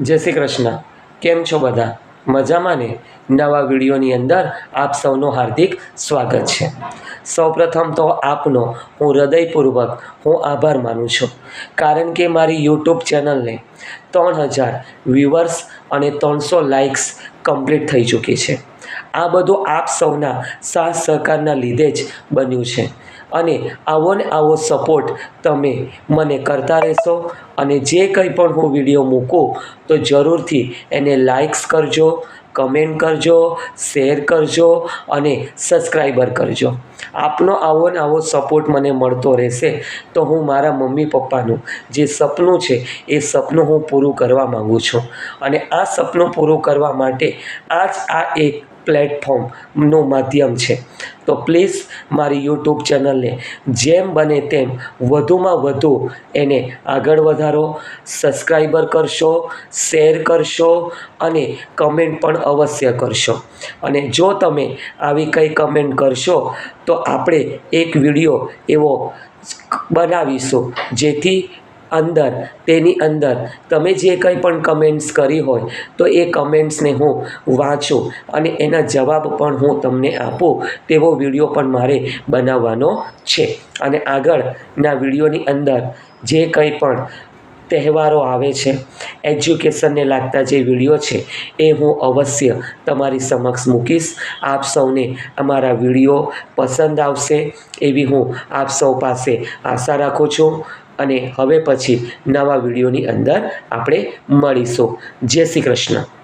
જય શ્રી કૃષ્ણ. કેમ છો બધા? મજામાં ને નવા વિડીયોની અંદર આપ સૌનું હાર્દિક સ્વાગત છે. સૌપ્રથમ તો આપનો હું હૃદયપૂર્વક હું આભાર માનું છું. કારણ કે મારી યુટ્યુબ ચેનલને ત્રણ હજાર વ્યુઅર્સ અને ત્રણસો લાઇક્સ કમ્પ્લીટ થઈ ચૂકી છે. આ બધું આપ સૌના સાથ સહકારના લીધે જ બન્યું છે. અને આવો ને આવો સપોર્ટ તમે મને કરતા રહેશો. અને જે કંઈ પણ હું વીડિયો મૂકું, તો જરૂરથી એને લાઇક્સ કરજો કમેન્ટ કરજો શેર કરજો અને સબસ્ક્રાઈબર કરજો. આપનો આવો ને આવો સપોર્ટ મને મળતો રહેશે. તો હું મારા મમ્મી પપ્પાનું જે સપનું છે, એ સપનું હું પૂરું કરવા માગું છું. અને આ સપનું પૂરું કરવા માટે આ જ આ એક પ્લેટફોર્મનું માધ્યમ છે. તો પ્લીઝ મારી યુટ્યુબ ચેનલને જેમ બને તેમ વધુમાં વધુ એને આગળ વધારો સબસ્ક્રાઈબર કરશો શેર કરશો અને કમેન્ટ પણ અવશ્ય કરશો. અને જો તમે આવી કંઈ કમેન્ટ કરશો, તો આપણે એક વીડિયો એવો બનાવીશું જેથી અંદર, તેની અંદર. તમે જે કંઈ પણ કમેન્ટ્સ કરી હોય, તો એ કમેન્ટ્સને હું વાંચું અને એના જવાબ પણ હું તમને આપું, તેવો વીડિયો પણ મારે બનાવવાનો છે. અને આગળના વિડીયોની અંદર જે કંઈ પણ તહેવારો આવે છે. એજ્યુકેશનને લાગતા જે વીડિયો છે, એ હું અવશ્ય તમારી સમક્ષ મૂકીશ. આપ સૌને અમારા વીડિયો પસંદ આવશે એવી હું આપ સૌ પાસે આશા રાખું છું. અને હવે પછી નવા વિડીયોની અંદર આપણે મળીશું. જય શ્રી કૃષ્ણ.